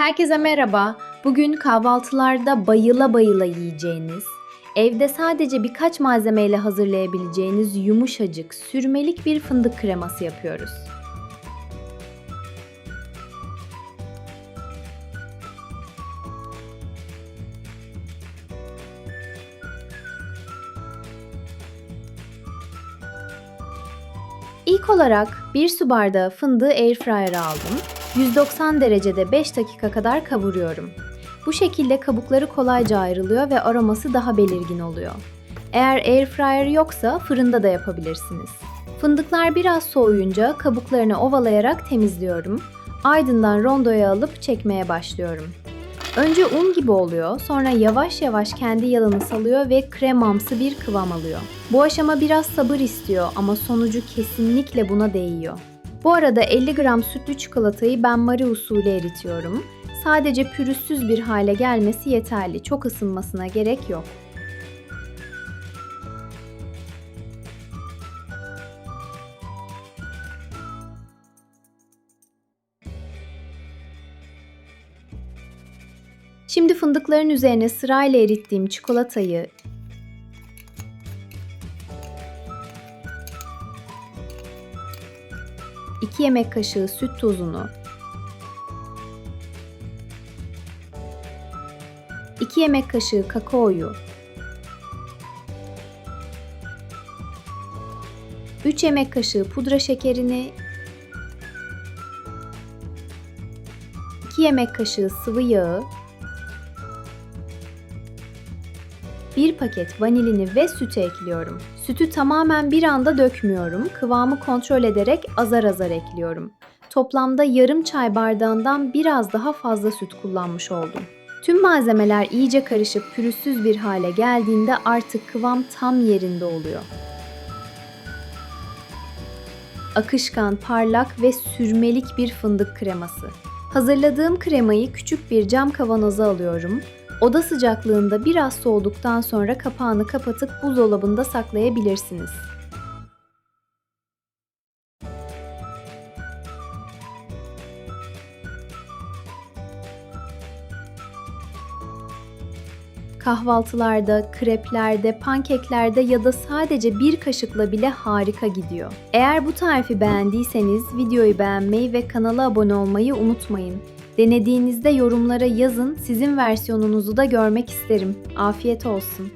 Herkese merhaba. Bugün kahvaltılarda bayıla bayıla yiyeceğiniz, evde sadece birkaç malzemeyle hazırlayabileceğiniz yumuşacık, sürmelik bir fındık kreması yapıyoruz. İlk olarak bir su bardağı fındığı airfryer'a aldım. 190 derecede 5 dakika kadar kavuruyorum. Bu şekilde kabukları kolayca ayrılıyor ve aroması daha belirgin oluyor. Eğer airfryer yoksa fırında da yapabilirsiniz. Fındıklar biraz soğuyunca kabuklarını ovalayarak temizliyorum. Ardından rondoya alıp çekmeye başlıyorum. Önce un gibi oluyor, sonra yavaş yavaş kendi yalını salıyor ve kremamsı bir kıvam alıyor. Bu aşama biraz sabır istiyor ama sonucu kesinlikle buna değiyor. Bu arada 50 gram sütlü çikolatayı ben Marie usulü eritiyorum. Sadece pürüzsüz bir hale gelmesi yeterli. Çok ısınmasına gerek yok. Şimdi fındıkların üzerine sırayla erittiğim çikolatayı iki yemek kaşığı süt tozunu, 2 yemek kaşığı kakaoyu, 3 yemek kaşığı pudra şekerini, 2 yemek kaşığı sıvı yağı, 1 paket vanilini ve sütü ekliyorum. Sütü tamamen bir anda dökmüyorum. Kıvamı kontrol ederek azar azar ekliyorum. Toplamda yarım çay bardağından biraz daha fazla süt kullanmış oldum. Tüm malzemeler iyice karışıp pürüzsüz bir hale geldiğinde artık kıvam tam yerinde oluyor. Akışkan, parlak ve sürmelik bir fındık kreması. Hazırladığım kremayı küçük bir cam kavanoza alıyorum. Oda sıcaklığında biraz soğuduktan sonra kapağını kapatıp buzdolabında saklayabilirsiniz. Kahvaltılarda, kreplerde, pankeklerde ya da sadece bir kaşıkla bile harika gidiyor. Eğer bu tarifi beğendiyseniz videoyu beğenmeyi ve kanala abone olmayı unutmayın. Denediğinizde yorumlara yazın, sizin versiyonunuzu da görmek isterim. Afiyet olsun.